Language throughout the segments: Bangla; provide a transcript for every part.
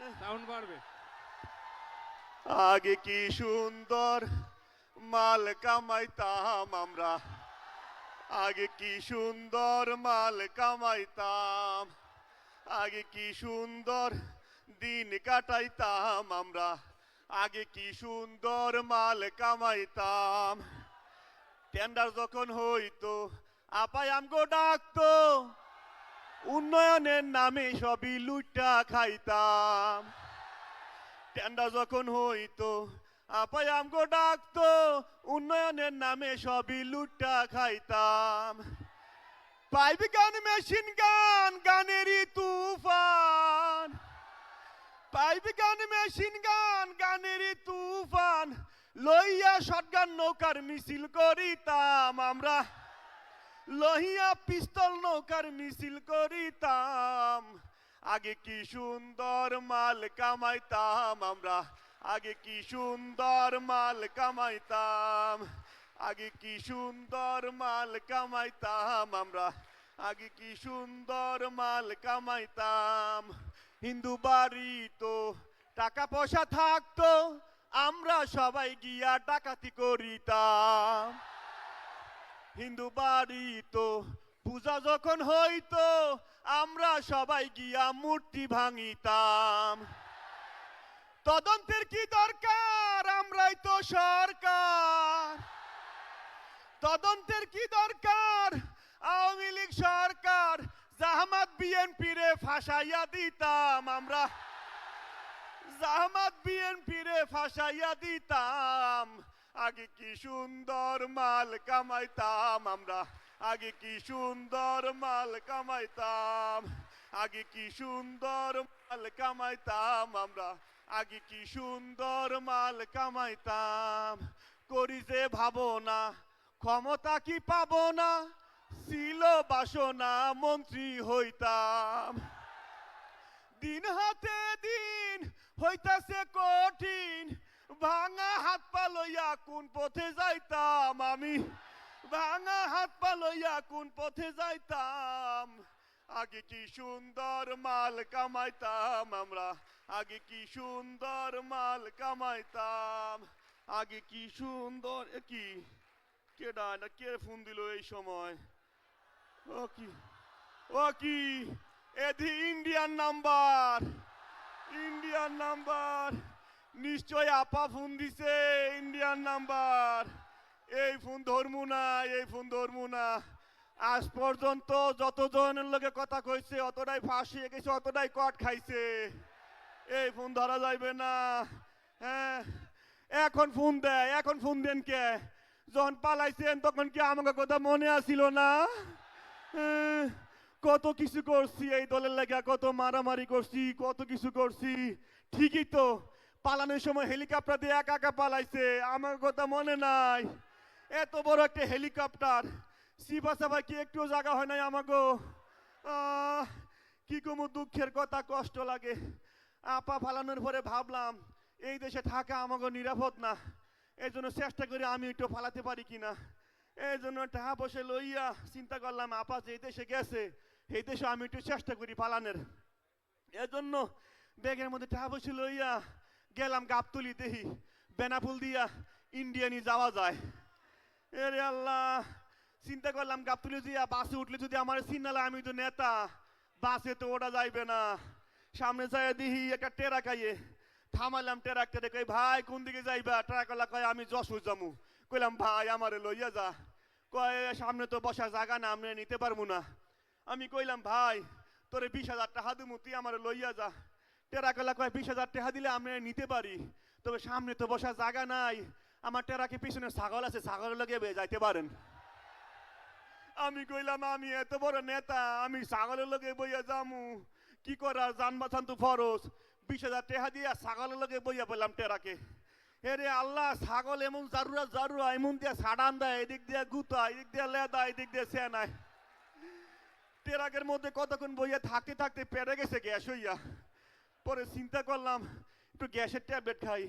সাউন্ড আগে কি সুন্দর মাল কামাইতাম আমরা? আগে কি সুন্দর মাল কামাইতাম? আগে কি সুন্দর দিন কাটাইতাম আমরা? আগে কি সুন্দর মাল কামাইতাম? টেন্ডার যখন হইতো, আপাই আমগো ডাকতো উন্নয়নের নামে সবই লুটা খাইতাম। টেন্ডার যখন হইতো, আপাই আমগো ডাকতো, উন্নয়নের নামে সবই লুটা খাইতাম। পাইপ গান, মেশিন গান, গানেরই তুফান। পাইপ গান, মেশিন গান, গানেরই তুফান। লইয়া শটগান, নৌকার মিছিল করিতাম আমরা। লহিয়া পিস্তল নৌকার মিছিল করিতাম। আগে কি সুন্দর মাল কামাইতাম আমরা। আগে কি সুন্দর মাল কামাইতাম। আগে কি সুন্দর মাল কামাইতাম আমরা। আগে কি সুন্দর মাল কামাইতাম। হিন্দু বাড়ি তো টাকা পয়সা থাকতো, আমরা সবাই গিয়া ডাকাতি করিতাম। হিন্দু বাড়ি তো, পূজা যখন হইতো, আমরা সবাই গিয়া মূর্তি ভাঙিতাম। তদন্তের কি দরকার? আমরাই তো সরকার। তদন্তের কি দরকার? আওয়ামী লীগ সরকার জাহামাত বিএনপি রে ফাঁসাইয়া দিতাম, আমরা জাহামাত বিএনপি রে ফাঁসাইয়া দিতাম। আগে কি সুন্দর মাল কামাইতাম আমরা? আগে কি সুন্দর মাল কামাইতাম? আগে কি সুন্দর মাল কামাইতাম আমরা? আগে কি সুন্দর মাল কামাইতাম? করি যে ভাবনা, ক্ষমতা কি পাবো না ছিল বাসনা, মন্ত্রী হইতাম। দিন হাতে দিন হইতাছে কঠিন ভাঙা হাত পা লইয়া কোন পথে যাইতাম আমি? ভাঙা হাত পা লইয়া কোন পথে যাইতাম? আগে কি সুন্দর মাল কামাইতাম আমরা? আগে কি সুন্দর মাল কামাইতাম? আগে কি সুন্দর কি? কেডা এটা কে ফোন দিল এই সময়? ও কি? ও কি? এদি ইন্ডিয়ান নাম্বার। Indian number. নিশ্চয় আপা ফোন দিছে ইন্ডিয়ান নাম্বার এই ফোন ধরমু না এই ফোন ধরমু না। আজ পর্যন্ত যতজনের লোকে কথা কইছে অতটাই ফাঁসিয়ে গেছে অতটাই কট খাইছে। এই ফোন ধরা যাইবে না। হ্যাঁ এখন ফোন দেয় এখন ফোন দেন কে? যখন পালাইছেন তখন কি আমাকে কথা মনে আসিল না? হ্যাঁ, কত কিছু করছি এই দলের লাগা কত মারামারি করছি কত কিছু করছি। ঠিকই তো। পালানোর সময় হেলিকপ্টার দিয়ে একা একা পালাইছে। আমার কথা মনে নাই। এত বড় একটা হেলিকপ্টার। সিপা সাপা কি একটু জায়গা হয় নাই আহ, কি কমু দুঃখের কথা কষ্ট লাগে। আপা ফালানোর পরে ভাবলাম এই দেশে থাকা আমাকে নিরাপদ না। এই জন্য চেষ্টা করি আমি একটু ফালাতে পারি কিনা। এই জন্য টাকা বসে লইয়া চিন্তা করলাম আপা যে দেশে গেছে এই দেশে আমি একটু চেষ্টা করি পালানের। এজন্য ব্যাগের মধ্যে টাকা বসে লইয়া গেলাম গাবতলি দেহি, বেনাফুল দিয়া ইন্ডিয়ানি যাওয়া যায়। এরে আল্লাহ, চিন্তা করলাম গাবতলি দিয়া বাসে উঠলে যদি আমার সিগনালে আমি তো নেতা, বাসে তো ওটা যাইবে না। সামনে যায় দিহি একটা টেরা খাইয়ে, থামাইলাম টেরাকটা, দেখে ভাই, কোন দিকে যাইবা? ট্রাকলা কয়, আমি যশোর যামু। কইলাম, ভাই, আমারে লইয়া যা। কয়, সামনে তো বসার জায়গা না, আমরা নিতে পারব না। আমি কইলাম, ভাই, তোরে বিশ হাজার টাকা দিমু, তুই আমারে লইয়া যা। টেরাকলা কয়, বিশ হাজার টাকা দিলে আমি নিতে পারি। তবে সামনে তো বসার জায়গা নাই। আমার টেরাকে পিছনে ছাগল আছে ছাগল লগে যাইতে পারেন। আমি কইলাম, আমি এত বড় নেতা, আমি ছাগলের লগে বইয়া যামু। কি করার? বাঁচান তো ফরজ। বিশ হাজার টেহা দিয়া ছাগলের লগে বইয়া পেলাম টেরাকে। হেরে আল্লাহ, ছাগল এমন জারুরা জারুরা, এমন দিয়া সাড়ান দেয়, এদিক দিয়া গুতা, এদিক দিয়া লেদা, এদিক দিয়া সেনায়। টেরাকের মধ্যে কতক্ষণ বইয়া থাকতে থাকতে পেরে গেছে গ্যাস হইয়া। পরে চিন্তা করলাম, একটু গ্যাসের ট্যাবলেট খাই।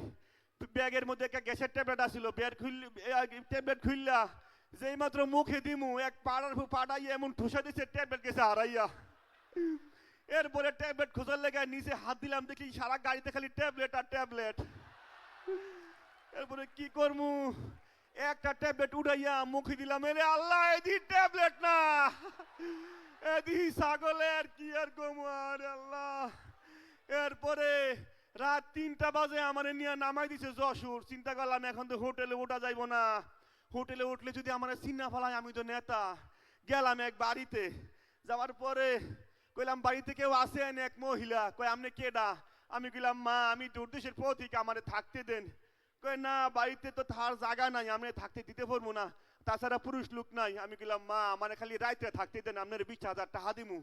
ব্যাগের মধ্যে একটা গ্যাসের ট্যাবলেট আসিল ব্যাগ খুল ট্যাবলেট খুললা যেই মাত্র মুখে দিমু, এক পাড়ার পাড়াইয়া এমন ঠুসা দিছে ট্যাবলেট গেছে হারাইয়া। এরপরে ট্যাবলেট খোঁজার লেগে নিচে হাত দিলাম, দেখি সারা গাড়িতে খালি ট্যাবলেট আর ট্যাবলেট। এরপরে কি করমু? একটা ট্যাবলেট উড়াইয়া মুখে দিলাম, এরে আল্লাহ, এদি ট্যাবলেট না। এদি ছাগলের কি আর গমু আরে আল্লাহ। এরপরে রাত তিনটা বাজে আমার নিয়ে নামাই দিছে যশোর। চিন্তা করলাম, এখন তো হোটেলে ওঠা যাইব না। হোটেলে উঠলে যদি আমার চিন্না ফেলায়, আমি তো নেতা। গেলাম এক বাড়িতে। যাওয়ার পরে কইলাম, বাড়িতে কেউ আসেন এক মহিলা কই আপনি কেডা? আমি কইলাম, মা, আমি দুর্দেশের প্রতীক, আমারে থাকতে দেন। কই না, বাড়িতে তো থার জায়গা নাই, আমি থাকতে দিতে পারব না। তাছাড়া পুরুষ লোক নাই। আমি কইলাম, মা, আমার খালি রাইতে থাকতে দেন, আপনার বিশ হাজার টাকা দিমু।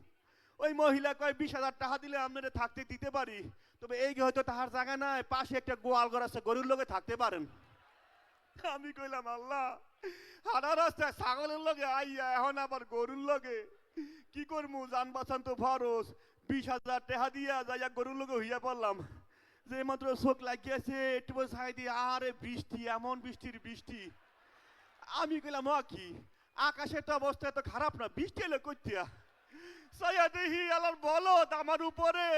ওই মহিলা কয়, বিশ হাজার টাকা দিলে আপনারা থাকতে দিতে পারি। তবে এই হয়তো তাহার জায়গা নাই, পাশে একটা গোয়াল ঘর আছে, গরুর লোকে থাকতে পারেন। আমি কইলাম, আল্লাহ হারা রাস্তায় ছাগলের লগে আইয়া, এখন আবার গরুর লগে। কি করমু? যান বাঁচান তো ফরস বিশ হাজার টাকা দিয়া যাইয়া গরুর লোকে হইয়া পড়লাম। যে মাত্র চোখ লাগিয়েছে, একটু ছাই দিয়ে আরে বৃষ্টি, এমন বৃষ্টির বৃষ্টি। আমি কইলাম কি? আকাশের তো অবস্থা এত খারাপ না, বৃষ্টি এলো কইতিয়া? সাইয়া দেখি আল্লাহর বলদ আমার উপরে।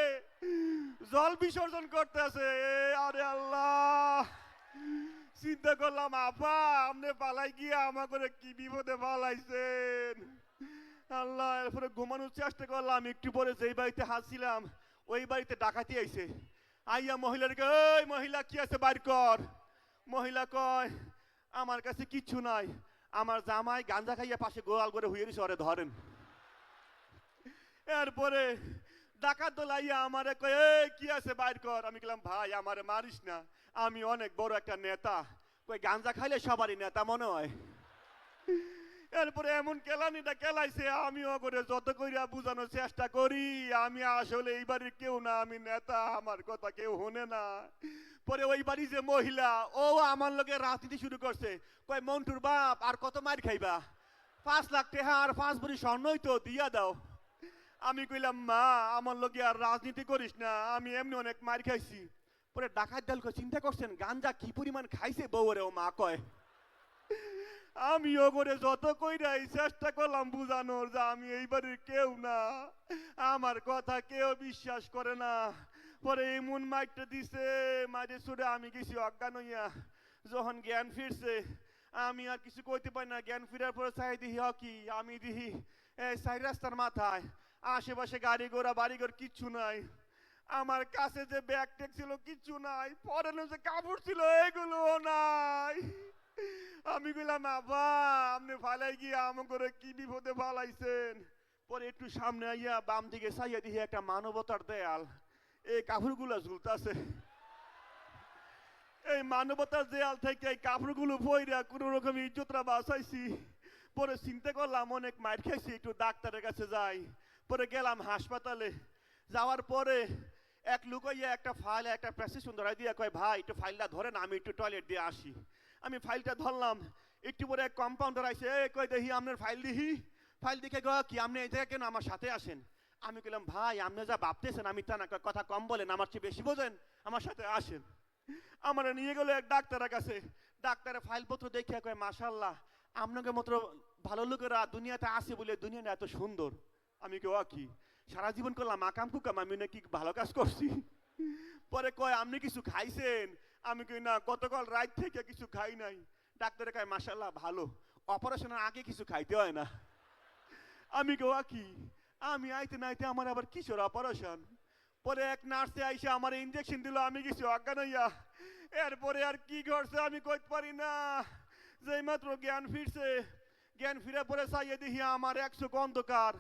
জল বিসর্জন করতেছে। আরে আল্লাহ। চিন্তা করলাম, আপা, আপনি পালাই গিয়ে আমার করে কি বিপদে পালাইছেন? আল্লাহ, এরপরে ঘুমানোর চেষ্টা করলাম, একটু পরে যেই বাড়িতে হাসছিলাম ওই বাড়িতে ডাকাতি আইছে। আইয়া মহিলাকে ওই মহিলা, কি আছে বাইর কর? মহিলা কয়, আমার কাছে কিচ্ছু নাই। আমার জামাই গাঞ্জা খাইয়া পাশে গোয়াল করে হুইয়ে দিছে, ওরে ধরেন। এরপরে ডাকাত দোলাইয়া আমারে কয় কি আছে? বাইর কর। আমি গেলাম ভাই, আমারে মারিস না। আমি অনেক বড় একটা নেতা। কই, গাঞ্জা খাইলে সবারই নেতা মনে হয়? এরপরে এমন কেলানিটা কেলাইছে আমিও করে যত কইরা বুঝানোর চেষ্টা করি, আমি আসলে এই বাড়ির কেউ না, আমি নেতা, আমার কথা কেউ হনে না। পরে ওই বাড়ি যে মহিলা, ও আমার লগে রাজনীতি শুরু করছে। কয়, মন্টুর বাপ, আর কত মার খাইবা? পাঁচ লাখ টাকা আর পাঁচ ভরি স্বর্ণই তো দিয়া দাও। আমি কইলাম, মা, আমার লগে আর রাজনীতি করিস না, আমি এমনি অনেক মার খাইছি। পরে ডাকাত দল চিন্তা করছেন, গাঞ্জা কি পরিমাণ খাইছে? বউরে ও মা কয়, আমি ওগরে যত কইরাই চেষ্টা করলাম বুঝানোর যে আমি এই বাড়ির কেউ না, আমার কথা কেউ বিশ্বাস করে না। পরে এমন মাইকটা দিছে মাঝে সুরে আমি গেছি অজ্ঞান হইয়া, যখন জ্ঞান ফিরছে, আমি আর কিছু কইতে পারি না, জ্ঞান ফিরার পরে চাই দিহি হ কি আমি দিহি, এই সাই রাস্তার মাথায় আশেপাশে গাড়ি ঘোড়া, বাড়ি ঘর কিচ্ছু নাই। আমার কাছে যে ব্যাগ টেক ছিল কিচ্ছু নাই। পরে যে কাপড় ছিল এগুলো নাই। আমি বললাম আবা আপনি ফালাই গিয়ে আমার করে কি বিপদে ফালাইছেন? পরে একটু সামনে আইয়া বাম দিকে চাইয়া দিয়ে একটা মানবতার দেয়াল। এই কাপড়গুলো ঝুলতাছে। এই মানবতার দেয়াল থেকে এই কাপড়গুলো বইরা কোনো রকম ইজ্জতরা বাঁচাইছি। পরে চিন্তা করলাম, অনেক মার খাইছি, একটু ডাক্তারের কাছে যাই। পরে গেলাম হাসপাতালে। যাওয়ার পরে এক লুকাইয়া একটা ফাইল একটা প্রেসক্রিপশন ধরাই দিয়ে কয় ভাই একটু ফাইলটা ধরেন আমি একটু টয়লেট দিয়ে আসি। আমি ফাইলটা ধরলাম একটু পরে এক কম্পাউন্ডার আইসে এ কই দেখি আপনার ফাইল দিহি ফাইল দেখে গো কি আপনি এই জায়গায় কেন আমার সাথে আসেন? আমি কইলাম ভাই আপনি যা ভাবতেছেন আমি তা না কয়, কথা কম বলেন আমার চেয়ে বেশি বোঝেন আমার সাথে আসেন। আমার নিয়ে গেল এক ডাক্তারের কাছে। ডাক্তারের ফাইলপত্র দেখে কয় মাশাল্লাহ আপনাকে মাত্র ভালো লোকেরা দুনিয়াতে আসে বলে দুনিয়াটা এত সুন্দর। আমি কেউ কি? সারা জীবন করলাম আকাম কুকাম আমি নাকি ভালো কাজ করছি। পরে কয়, আপনি কিছু খাইছেন? আমি কই, না, গতকাল রাত থেকে কিছু খাই নাই। ডাক্তারে কয় মাশাল্লাহ ভালো। অপারেশনের আগে কিছু খাইতে হয় না। আমি কেউ কি? আমি আইতে নাইতে আমার আবার কিশোর অপারেশন? পরে এক নার্সে আইসে আমার ইঞ্জেকশন দিল, আমি কিছু অজ্ঞান হইয়া। এরপরে আর কি ঘটছে আমি কইতে পারি না। যেই মাত্র জ্ঞান ফিরছে, জ্ঞান ফিরে পরে চাইয়ে দেখি আমার একশো অন্ধকার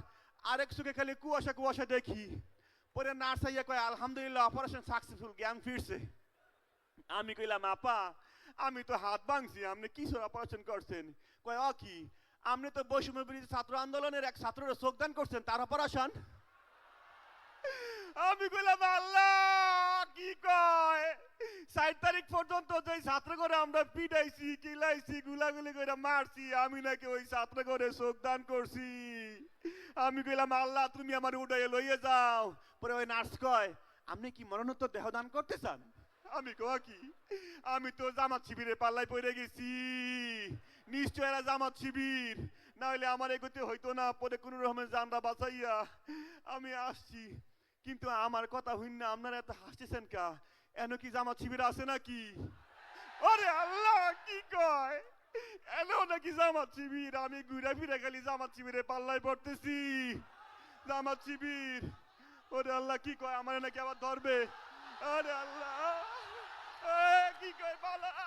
আর একশোকে খালি কুয়াশা কুয়াশা দেখি। পরে নার্স আইয়া কয়, আলহামদুলিল্লাহ অপারেশন সাকসেসফুল জ্ঞান ফিরছে। আমি কইলাম, আপা, আমি তো হাত ভাঙছি, আপনি কিশোর অপারেশন করছেন? কয় অ কি, আপনি তো বৈষম্য ছাত্র আন্দোলনের এক ছাত্রের যোগদান করছেন, তার অপারেশন আমি কইলাম, আল্লাহ, কি কয় ষাট তারিখ পর্যন্ত যে ছাত্র করে আমরা পিটাইছি, কিলাইছি, গুলাগুলি করে মারছি, আমি নাকি ওই ছাত্র করে করছি। আমি কইলাম, আল্লাহ, তুমি আমার উঠাইয়ে লইয়ে যাও। পরে ওই নার্স কয়, আপনি কি মরণোত্তর দেহদান করতে চান? আমি কয়া, কি? আমি তো জামাত শিবিরে পাল্লাই পড়ে গেছি। নিশ্চয় এরা জামাত শিবির। না হলে আমার এগোতে হইতো না, পরে কোনো রকমের জানরা বাঁচাইয়া আমি আসছি। কিন্তু আমার কথা হইন না, আপনারা এত হাসতেছেন কা? এন কি জামাত শিবির আছে নাকি আরে আল্লাহ কি কয় এনো নাকি জামাত শিবির আমি ঘুরে ফিরে গেলি জামাত শিবিরে পাল্লায় পড়তেছি জামাত শিবির ওরে আল্লাহ কি কয় আমার নাকি আবার ধরবে আরে আল্লাহ কি কয় পালায়